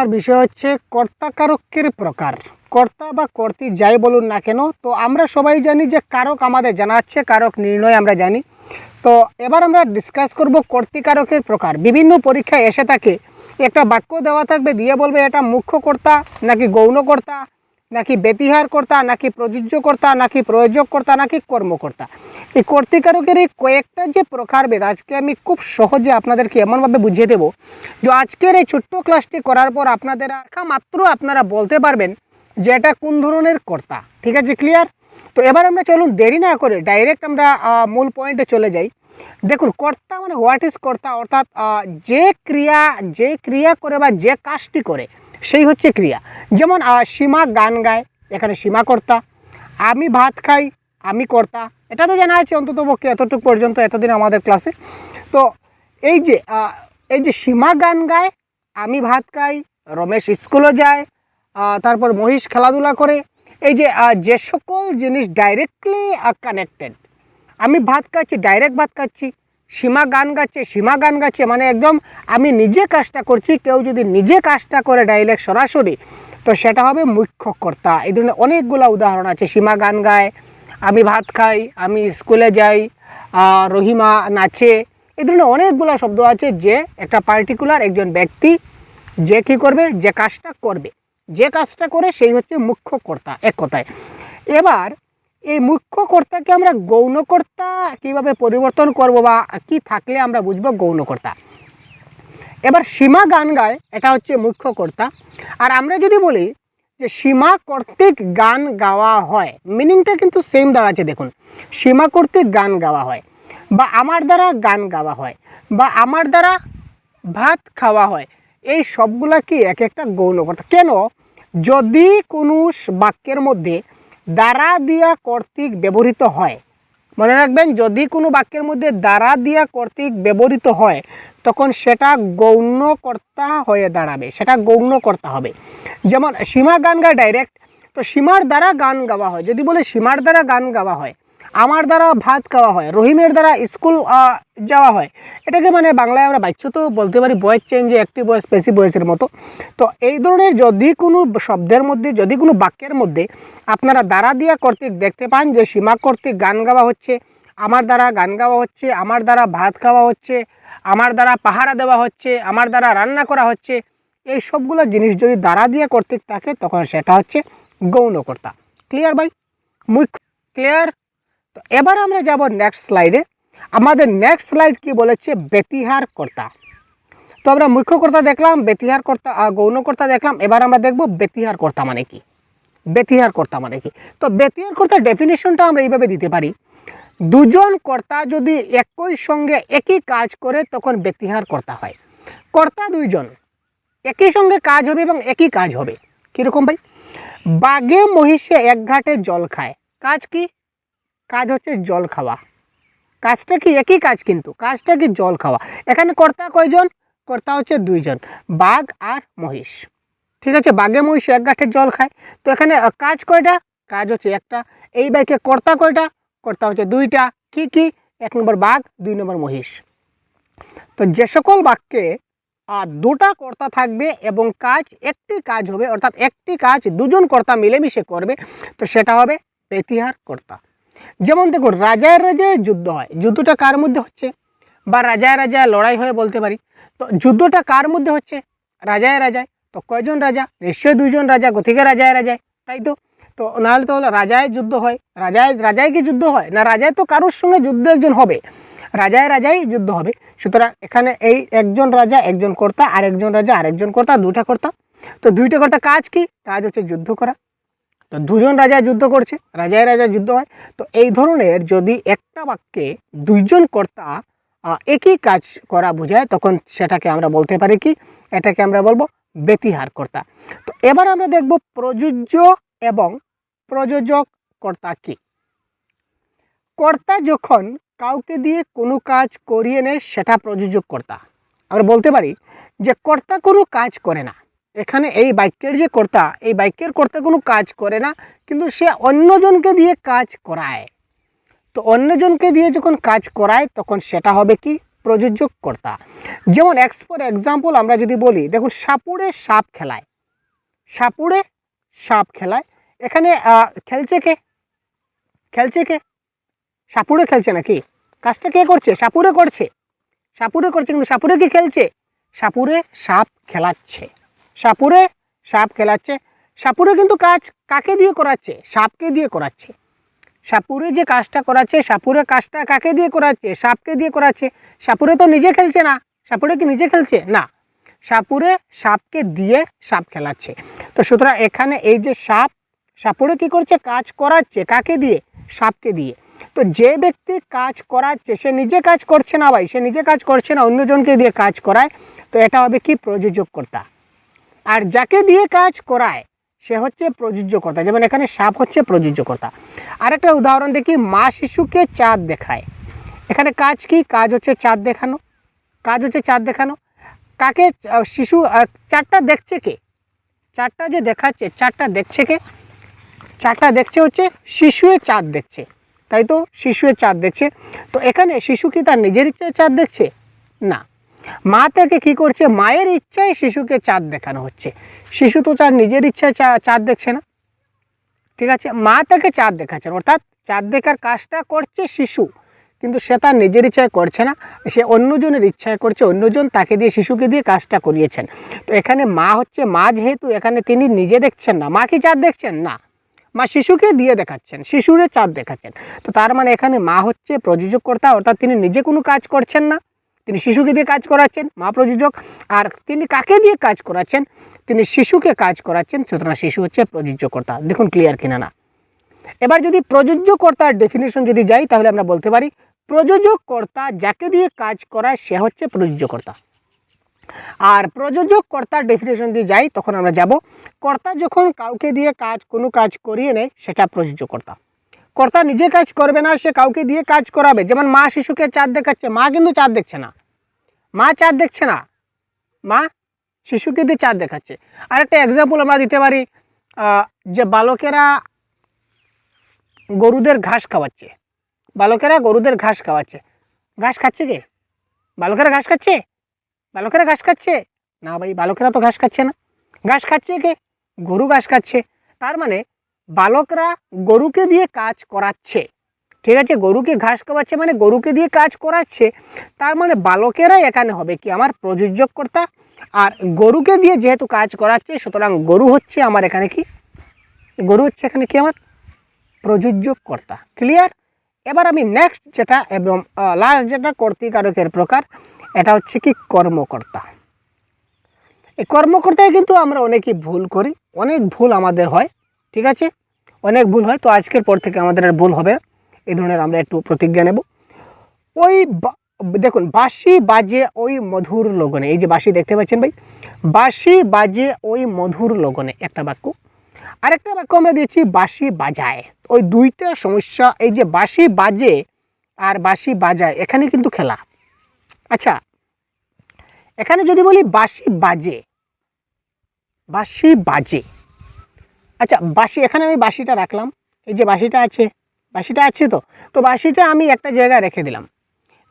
আর বিষয় হচ্ছে কর্তাকারকের প্রকার। কর্তা বা কর্তি যাই বলুন না কেন, তো আমরা সবাই জানি যে কারক আমাদের জানাচ্ছে কারক নির্ণয় আমরা জানি। তো এবার আমরা ডিসকাস করব কর্তিকারকের প্রকার। বিভিন্ন পরীক্ষায় এসে থাকে, একটা বাক্য দেওয়া থাকবে, দিয়ে বলবে এটা মুখ্য কর্তা নাকি গৌণ কর্তা? নাকি ব্যতিহার কর্তা নাকি প্রযোজ্য কর্তা নাকি প্রয়োজক কর্তা নাকি কর্মকর্তা? এই কর্তিকারকের এই কয়েকটা যে প্রকারভেদ আজকে আমি খুব সহজে আপনাদেরকে এমনভাবে বুঝিয়ে দেবো। যে আজকের এই ছোট্ট ক্লাসটি করার পর আপনাদের আঁকা মাত্র আপনারা বলতে পারবেন যে এটা কোন ধরনের কর্তা। ঠিক আছে ক্লিয়ার তো এবার আমরা চলুন, দেরি না করে ডাইরেক্ট আমরা মূল পয়েন্টে চলে যাই। দেখুন, কর্তা মানে হোয়াট ইজ কর্তা? অর্থাৎ যে ক্রিয়া যে ক্রিয়া করে বা যে কাজটি করে সেই হচ্ছে ক্রিয়া। যেমন সীমা গান গায়, এখানে সীমা কর্তা আমি ভাত খাই, আমি কর্তা। এটা তো জানা আছে অন্তত পক্ষে এতটুকু পর্যন্ত, এতদিন আমাদের ক্লাসে। তো, এই যে এই যে সীমা গান গায়, আমি ভাত খাই, রমেশ স্কুলে যায় তারপর মহিষ খেলাধুলা করে। এই যে যে সকল জিনিস ডাইরেক্টলি কানেক্টেড আমি ভাত খাচ্ছি ডাইরেক্ট ভাত খাচ্ছি। সীমা গান গাচ্ছে, সীমা গান গাচ্ছে মানে একদম আমি নিজে কাজটা করছি, কেউ যদি নিজে কাজটা করে ডাইরেক্ট সরাসরি, তো সেটা হবে মুখ্য কর্তা। এই ধরনের অনেকগুলো উদাহরণ আছে, সীমা গান গায়, আমি ভাত খাই, আমি স্কুলে যাই রহিমা নাচে, এই ধরনের অনেকগুলো শব্দ আছে যে একটা পার্টিকুলার একজন ব্যক্তি যে কী করবে, যে কাজটা করবে। যে কাজটা করে সেই হচ্ছে মুখ্য কর্তা, এক কথায়। এবার এই মুখ্য কর্তাকে আমরা গৌণকর্তা কীভাবে পরিবর্তন করব বা কি থাকলে আমরা বুঝব গৌণকর্তা? এবার সীমা গান গায়, এটা হচ্ছে মুখ্য কর্তা। আর আমরা যদি বলি যে সীমা কর্তৃক গান গাওয়া হয়, মিনিংটা কিন্তু সেম দাঁড়াচ্ছে, দেখুন। সীমা কর্তৃক গান গাওয়া হয়, বা আমার দ্বারা গান গাওয়া হয়, বা আমার দ্বারা ভাত খাওয়া হয়, এই সবগুলা কি এক একটা গৌণকর্তা? কেন? যদি কোনো বাক্যের মধ্যে দ্বারা দিয়া কর্তৃক ব্যবহৃত হয়। মনে রাখবেন, যদি কোনো বাক্যের মধ্যে দ্বারা দিয়া কর্তৃক ব্যবহৃত হয়, তখন সেটা গৌণকর্তা হয়ে দাঁড়াবে, সেটা গৌণকর্তা হবে। যেমন, সীমা গান গায় ডাইরেক্ট তো সীমার দ্বারা গান গাওয়া হয়। যদি বলে সীমার দ্বারা গান গাওয়া হয় আমার দ্বারা ভাত খাওয়া হয়, রহিমের দ্বারা স্কুল যাওয়া হয়। এটাকে মানে বাংলায় আমরা বাচ্চ তো বলতে পারি বয়েস চেঞ্জে একটি বয়স বেশি বয়সের মতো। তো এই ধরনের যদি কোনো শব্দের মধ্যে, যদি কোনো বাক্যের মধ্যে আপনারা দ্বারা দিয়া কর্তৃক দেখতে পান যে সীমা কর্তৃক গান গাওয়া হচ্ছে, আমার দ্বারা গান গাওয়া হচ্ছে, আমার দ্বারা ভাত খাওয়া হচ্ছে, আমার দ্বারা পাহারা দেওয়া হচ্ছে, আমার দ্বারা রান্না করা হচ্ছে, এই সবগুলো জিনিস যদি দ্বারা দিয়ে কর্তৃক থাকে, তখন সেটা হচ্ছে গৌণকর্তা। ক্লিয়ার ভাই? মুখ্য ক্লিয়ার তো এবার আমরা যাব নেক্সট স্লাইডে আমাদের নেক্সট স্লাইড কি বলেছে? ব্যতিহার কর্তা। তো আমরা মুখ্য কর্তা দেখলাম বেতিহার কর্তা আহ, গৌণকর্তা দেখলাম। এবার আমরা দেখব ব্যতিহার কর্তা মানে কি? ব্যতিহার কর্তা মানে কি? তো ব্যতিহার কর্তার ডেফিনেশনটা আমরা এইভাবে দিতে পারি। দুজন কর্তা যদি একই সঙ্গে একই কাজ করে তখন ব্যতিহার কর্তা হয়। কর্তা দুইজন একই সঙ্গে কাজ হবে এবং একই কাজ হবে। কীরকম ভাই? বাঘে মহিষে এক ঘাটে জল খায়। কাজ কি? কাজ হচ্ছে জল খাওয়া। কাজটা কি? একই কাজ কিন্তু। কাজটা কি? জল খাওয়া। এখানে কর্তা কয়জন? কর্তা হচ্ছে দুইজন, বাঘ আর মহিষ। ঠিক আছে? বাঘে মহিষ এক গাঁঠে জল খায়। তো এখানে কাজ কয়টা? কাজ হচ্ছে একটা। এই বাইকে কর্তা কয়টা? কর্তা হচ্ছে দুইটা। কি কি? এক নম্বর বাঘ, দুই নম্বর মহিষ। তো যে সকল বাক্যে দুটা কর্তা থাকবে এবং কাজ একটি কাজ হবে, অর্থাৎ একটি কাজ দুজন কর্তা মিলেমিশে করবে, তো সেটা হবে বেতিহার কর্তা। যেমন দেখুন রাজায় রাজায় যুদ্ধ হয়। যুদ্ধটা কার মধ্যে হচ্ছে? বা রাজায় রাজায় লড়াই হয়ে বলতে পারি। তো যুদ্ধটা কার মধ্যে হচ্ছে? রাজায় রাজায়। তো কয়জন রাজা? নিশ্চয়ই দুইজন রাজা গতিকে রাজায় রাজায়, তাই তো? তো নাহলে তো হলো রাজায় যুদ্ধ হয়। রাজায় রাজায় কি যুদ্ধ হয়? না, রাজায় তো কারোর সঙ্গে যুদ্ধ একজন হবে। রাজায় রাজাই যুদ্ধ হবে। সুতরাং এখানে এই একজন রাজা, একজন কর্তা আর একজন রাজা, আরেকজন কর্তা দুটা কর্তা। তো দুইটা কর্তা কাজ কি? কাজ হচ্ছে যুদ্ধ করা। তো দুজন রাজা যুদ্ধ করছে, রাজায় রাজা যুদ্ধ হয়। তো এই ধরনের যদি একটা বাক্যে দুইজন কর্তা একই কাজ করা বোঝায়, তখন সেটাকে আমরা বলতে পারি কি? এটাকে আমরা বলব ব্যতিহার কর্তা। তো এবার আমরা দেখব প্রযোজ্য এবং প্রযোজক কর্তা কি। কর্তা যখন কাউকে দিয়ে কোনো কাজ করিয়ে নেয়, সেটা প্রযোজক কর্তা। আমরা বলতে পারি যে কর্তা কোনো কাজ করে না। এখানে এই বাক্যের যে কর্তা, এই বাক্যের কর্তা কোনো কাজ করে না, কিন্তু সে অন্যজনকে দিয়ে কাজ করায়। তো অন্যজনকে দিয়ে যখন কাজ করায়, তখন সেটা হবে কি? প্রযোজক কর্তা। যেমন এক্স ফর এক্সাম্পল আমরা যদি বলি, দেখুন সাপুড়ে সাপ খেলায়। সাপুড়ে সাপ খেলায়। এখানে খেলছে কে? খেলছে কে? সাপুড়ে খেলছে নাকি? কাজটা কে করছে? সাপুরে করছে। সাপুরে করছে, কিন্তু সাপুরে কি খেলছে? সাপুরে সাপ খেলাচ্ছে। সাপুরে সাপ খেলাচ্ছে। সাপুরে কিন্তু কাজ কাকে দিয়ে করাচ্ছে? সাপকে দিয়ে করাচ্ছে। সাপুরে যে কাজটা করাচ্ছে, সাপুরে কাজটা কাকে দিয়ে করাচ্ছে? সাপকে দিয়ে করাচ্ছে। সাপুরে তো নিজে খেলছে না। সাপুরে কি নিজে খেলছে? না। সাপুরে সাপকে দিয়ে সাপ খেলাচ্ছে। তো সুতরাং এখানে এই যে সাপ, সাপুরে কি করছে? কাজ করাচ্ছে। কাকে দিয়ে? সাপকে দিয়ে। তো যে ব্যক্তি কাজ করাচ্ছে, সে নিজে কাজ করছে না ভাই। সে নিজে কাজ করছে না, অন্যজনকে দিয়ে কাজ করায়। তো এটা হবে কি? প্রযোজককর্তা। আর যাকে দিয়ে কাজ করায়, সে হচ্ছে প্রযোজ্যকর্তা। যেমন এখানে সাপ হচ্ছে প্রযোজ্যকর্তা। আরেকটা উদাহরণ দেখি, মা শিশুকে চাঁদ দেখায়। এখানে কাজ কি? কাজ হচ্ছে চাঁদ দেখানো। কাজ হচ্ছে চাঁদ দেখানো। কাকে শিশু চারটা দেখছে কে? চারটা যে দেখাচ্ছে চারটা দেখছে কে? চারটা দেখছে হচ্ছে শিশুয়ে চাঁদ দেখছে। তাই তো, শিশুয়ে চাঁদ দেখছে। তো এখানে শিশু কি তার নিজের ইচ্ছে চাঁদ দেখছে? না। মা তাকে কী করছে? মায়ের ইচ্ছায় শিশুকে চাঁদ দেখানো হচ্ছে। শিশু তো তার নিজের ইচ্ছায় চাঁদ দেখছে না। ঠিক আছে? মা তাকে চাঁদ দেখাচ্ছেন। অর্থাৎ চাঁদ দেখার কাজটা করছে শিশু। কিন্তু সে তার নিজের ইচ্ছায় করছে না। সে অন্যজনের ইচ্ছায় করছে। অন্যজন তাকে দিয়ে, শিশুকে দিয়ে কাজটা করিয়েছেন। তো এখানে মা হচ্ছে, মা যেহেতু এখানে তিনি নিজে দেখছেন না, মা কি চাঁদ দেখছেন? না। মা শিশুকে দিয়ে দেখাচ্ছেন। শিশুরে চাঁদ দেখাচ্ছেন। তো তার মানে এখানে মা হচ্ছে প্রযোজককর্তা। অর্থাৎ তিনি নিজে কোনো কাজ করছেন না। তিনি শিশুকে দিয়ে কাজ করাচ্ছেন মা প্রযোজক আর তিনি কাকে দিয়ে কাজ করাচ্ছেন? তিনি শিশুকে কাজ করাচ্ছেন, সুতরাং শিশু হচ্ছে প্রযোজ্যকর্তা। দেখুন ক্লিয়ার কিনা না। এবার যদি প্রযোজ্যকর্তার ডেফিনেশন যদি যাই, তাহলে আমরা বলতে পারি, প্রযোজককর্তা যাকে দিয়ে কাজ করায়, সে হচ্ছে প্রযোজ্যকর্তা। আর প্রযোজক কর্তার ডেফিনেশন দিয়ে যাই, তখন আমরা যাব, কর্তা যখন কাউকে দিয়ে কাজ, কোনো কাজ করিয়ে নেয়, সেটা প্রযোজ্যকর্তা। কর্তা নিজে কাজ করবে না, সে কাউকে দিয়ে কাজ করাবে। যেমন মা শিশুকে চাঁদ দেখাচ্ছে, মা কিন্তু চাঁদ দেখছে না। মা চাঁদ দেখছে না। মা শিশুকে দিয়ে চাঁদ দেখাচ্ছে। আর একটা এক্সাম্পল আমরা দিতে পারি যে বালকেরা গরুদের ঘাস খাওয়াচ্ছে। বালকেরা গরুদের ঘাস খাওয়াচ্ছে। ঘাস খাচ্ছে কে? বালকেরা ঘাস খাচ্ছে? বালকেরা ঘাস খাচ্ছে? না ভাই, বালকেরা তো ঘাস খাচ্ছে না। ঘাস খাচ্ছে কে? গরু ঘাস খাচ্ছে। তার মানে বালকরা গরুকে দিয়ে কাজ করাচ্ছে। ঠিক আছে? গরুকে ঘাস খাওয়াচ্ছে মানে গরুকে দিয়ে কাজ করাচ্ছে, তার মানে বালকেরাই এখানে হবে কি? আমার প্রযোজককর্তা আর গরুকে দিয়ে যেহেতু কাজ করাচ্ছে, সুতরাং গরু হচ্ছে আমার এখানে কি? গরু হচ্ছে এখানে কি আমার? প্রযোজককর্তা। ক্লিয়ার এবার আমি নেক্সট যেটা এবং লাস্ট যেটা কর্তৃকারকের প্রকার, এটা হচ্ছে কি? কর্মকর্তা। এই কর্মকর্তায় কিন্তু আমরা অনেকেই ভুল করি, অনেক ভুল আমাদের হয়, ঠিক আছে? অনেক ভুল হয়, তো আজকের পর থেকে আমাদের আর ভুল হবে। এই ধরনের আমরা একটু প্রতিজ্ঞা নেব। ওই দেখুন, বাঁশি বাজে ওই মধুর লগনে, এই যে বাঁশি দেখতে পাচ্ছেন ভাই? বাঁশি বাজে ওই মধুর লগনে, একটা বাক্য। আরেকটা বাক্য আমরা দিয়েছি, বাঁশি বাজায়। ওই দুইটা সমস্যা, এই যে বাঁশি বাজে আর বাঁশি বাজায়, এখানে কিন্তু খেলা। আচ্ছা এখানে যদি বলি বাঁশি বাজে বাঁশি বাজে। আচ্ছা বাঁশি, এখানে আমি বাঁশিটা রাখলাম। এই যে বাঁশিটা আছে বাঁশিটা আছে তো। তো বাঁশিটা আমি একটা জায়গায় রেখে দিলাম।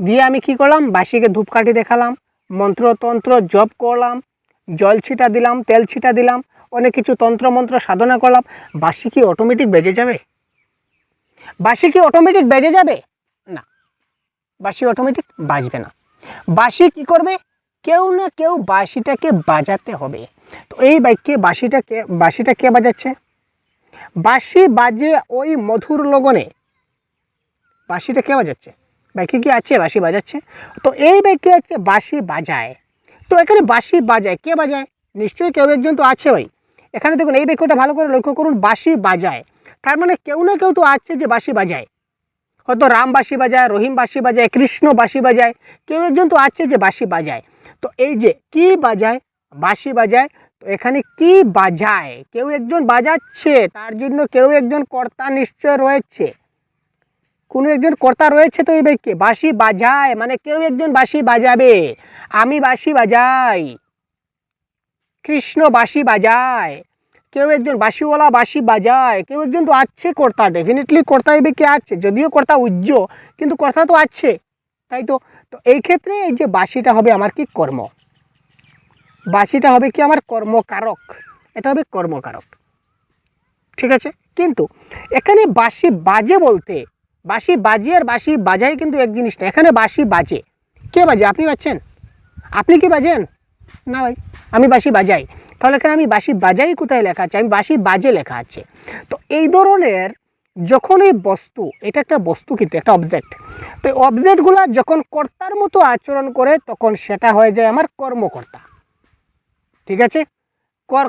দিয়ে আমি কি করলাম? বাঁশিকে ধূপকাঠি দেখালাম, মন্ত্রতন্ত্র জপ করলাম, জল ছিটা দিলাম, তেল ছিটা দিলাম, অনেক কিছু তন্ত্রমন্ত্র সাধনা করলাম। বাঁশি কি অটোমেটিক বেজে যাবে? বাঁশি কি অটোমেটিক বেজে যাবে? না। বাঁশি অটোমেটিক বাজবে না। বাঁশি কি করবে? কেউ না কেউ বাঁশিটাকে বাজাতে হবে। তো এই বাক্যে বাঁশিটাকে, বাঁশিটা কে বাজাচ্ছে? বাঁশি বাজে ওই মধুর লগনে। বাঁশিটা কে বাজাচ্ছে? বাকি কি আছে? বাঁশি বাজাচ্ছে? তো এই বাক্যে আছে বাঁশি বাজায়। তো এখানে বাঁশি বাজায়। কে বাজায়? নিশ্চয়ই কেউ একজন তো আছে ভাই। এখানে দেখুন, এই বাক্যটা ভালো করে লক্ষ্য করুন, বাঁশি বাজায়। তার মানে কেউ না কেউ তো আছে যে বাঁশি বাজায়। হয়তো রাম বাঁশি বাজায়, রহিম বাঁশি বাজায়, কৃষ্ণ বাঁশি বাজায়, কেউ একজন তো আছে যে বাঁশি বাজায়। তো এই যে কি বাজায়? বাঁশি বাজায় এখানে কি বাজায়? কেউ একজন বাজাচ্ছে, তার জন্য কেউ একজন কর্তা নিশ্চয় রয়েছে। কোনো একজন কর্তা রয়েছে তো এই ব্যক্তি বাঁশি বাজায় মানে কেউ একজন বাঁশি বাজাবে। আমি বাঁশি বাজাই। কৃষ্ণ বাঁশি বাজায়। কেউ একজন বাঁশিওয়ালা বাঁশি বাজায়। কেউ একজন তো আছে কর্তা ডেফিনেটলি কর্তা এই ব্যক্তি আছে? যদিও কর্তা উজ্জ্ব কিন্তু কর্তা তো আছে। তাই তো তো এই ক্ষেত্রে এই যে বাসিটা হবে আমার কি কর্ম? বাসিটা হবে কি আমার কর্মকারক? এটা হবে কর্মকারক। ঠিক আছে? কিন্তু এখানে বাসি বাজে বলতে, বাসি বাজে আর বাসি বাজাই কিন্তু এক জিনিস না এখানে বাসি বাজে। কে বাজে? আপনি বাজছেন? আপনি কি বাজেন? না ভাই, আমি বাসি বাজাই। তাহলে এখানে আমি বাসি বাজাই কোথায় লেখা আছে? আমি বাসি বাজে লেখা আছে। তো এই ধরনের যখন এই বস্তু, এটা একটা বস্তু কিন্তু, একটা অবজেক্ট তো এই অবজেক্টগুলো যখন কর্তার মতো আচরণ করে, তখন সেটা হয়ে যায় আমার কর্মকর্তা। ঠিক আছে? কর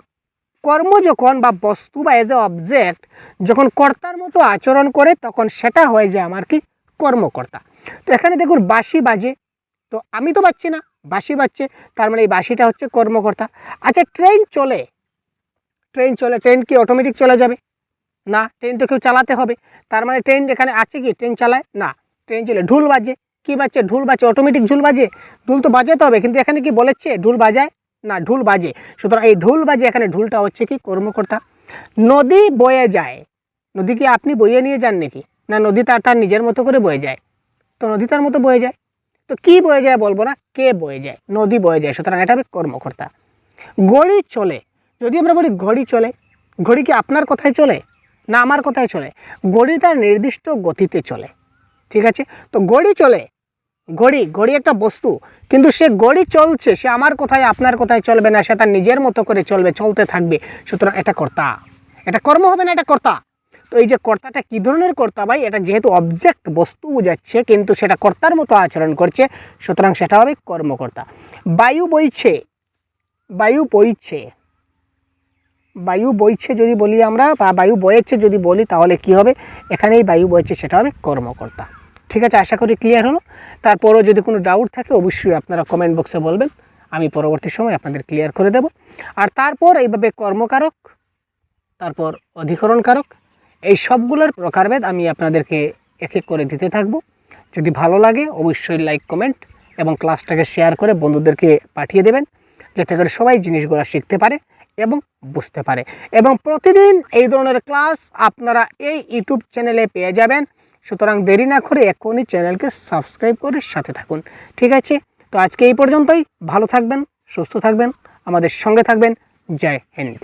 কর্ম যখন বা বস্তু বা এজ এ অবজেক্ট যখন কর্তার মতো আচরণ করে, তখন সেটা হয়ে যায় আমার কি? কর্মকর্তা। তো এখানে দেখুন, বাঁশি বাজে। তো আমি তো বাজছি না, বাঁশি বাজছে। তার মানে এই বাসিটা হচ্ছে কর্মকর্তা। আচ্ছা ট্রেন চলে। ট্রেন চলে। ট্রেন কি অটোমেটিক চলে যাবে? না ট্রেন তো কেউ চালাতে হবে। তার মানে ট্রেন এখানে আছে কি? ট্রেন চালায়? না ট্রেন চলে। ঢুল বাজে। কি বাজছে? ঢুল বাজছে অটোমেটিক ঢুল বাজে। ঢুল তো বাজাতে হবে। কিন্তু এখানে কি বলেছে? ঢুল বাজায়। না, ঢুল বাজে। সুতরাং এই ঢুল বাজে, এখানে ঢুলটা হচ্ছে কি? কর্মকর্তা। নদী বয়ে যায়। নদী কি আপনি বইয়ে নিয়ে যান নাকি? না, নদী তার তার নিজের মতো করে বয়ে যায়? তো নদী তার মতো বয়ে যায়। তো কি বয়ে যায় বলব না? কে বয়ে যায়? নদী বয়ে যায়। সুতরাং এটা হবে কর্মকর্তা। ঘড়ি চলে। যদি আমরা বলি ঘড়ি চলে, ঘড়ি কি আপনার কথায় চলে? না, আমার কথায় চলে। ঘড়ি তার নির্দিষ্ট গতিতে চলে। ঠিক আছে? তো ঘড়ি চলে। ঘড়ি ঘড়ি একটা বস্তু। কিন্তু সে ঘড়ি চলছে, সে আমার কোথায়, আপনার কোথায় চলবে না, সে তার নিজের মতো করে চলবে, চলতে থাকবে। সুতরাং এটা কর্তা। এটা কর্ম হবে না, এটা কর্তা। তো এই যে কর্তাটা কী ধরনের কর্তা ভাই? এটা যেহেতু অবজেক্ট বস্তু বোঝাচ্ছে, কিন্তু সেটা কর্তার মতো আচরণ করছে, সুতরাং সেটা হবে কর্মকর্তা। বায়ু বইছে। বায়ু বইছে। বায়ু বইছে যদি বলি আমরা, বা বায়ু বয়েছে যদি বলি, তাহলে কি হবে? এখানেই বায়ু বইছে, সেটা হবে কর্মকর্তা। ঠিক আছে, আশা করি ক্লিয়ার হলো। তারপরও যদি কোনো ডাউট থাকে, অবশ্যই আপনারা কমেন্ট বক্সে বলবেন। আমি পরবর্তী সময় আপনাদের ক্লিয়ার করে দেব। আর তারপর এইভাবে কর্মকারক, তারপর অধিকরণকারক, এই সবগুলোর প্রকারভেদ আমি আপনাদেরকে এক এক করে দিতে থাকব। যদি ভালো লাগে, অবশ্যই লাইক কমেন্ট এবং ক্লাসটাকে শেয়ার করে বন্ধুদেরকে পাঠিয়ে দেবেন, যাতে করে সবাই জিনিসগুলো শিখতে পারে এবং বুঝতে পারে। এবং প্রতিদিন এই ধরনের ক্লাস আপনারা এই ইউটিউব চ্যানেলে পেয়ে যাবেন। সুতরাং দেরি না করে এখনই চ্যানেলকে সাবস্ক্রাইব করে সাথে থাকুন। ঠিক আছে? তো আজকে এই পর্যন্তই। ভালো থাকবেন, সুস্থ থাকবেন। আমাদের সঙ্গে থাকবেন। জয় হিন্দ।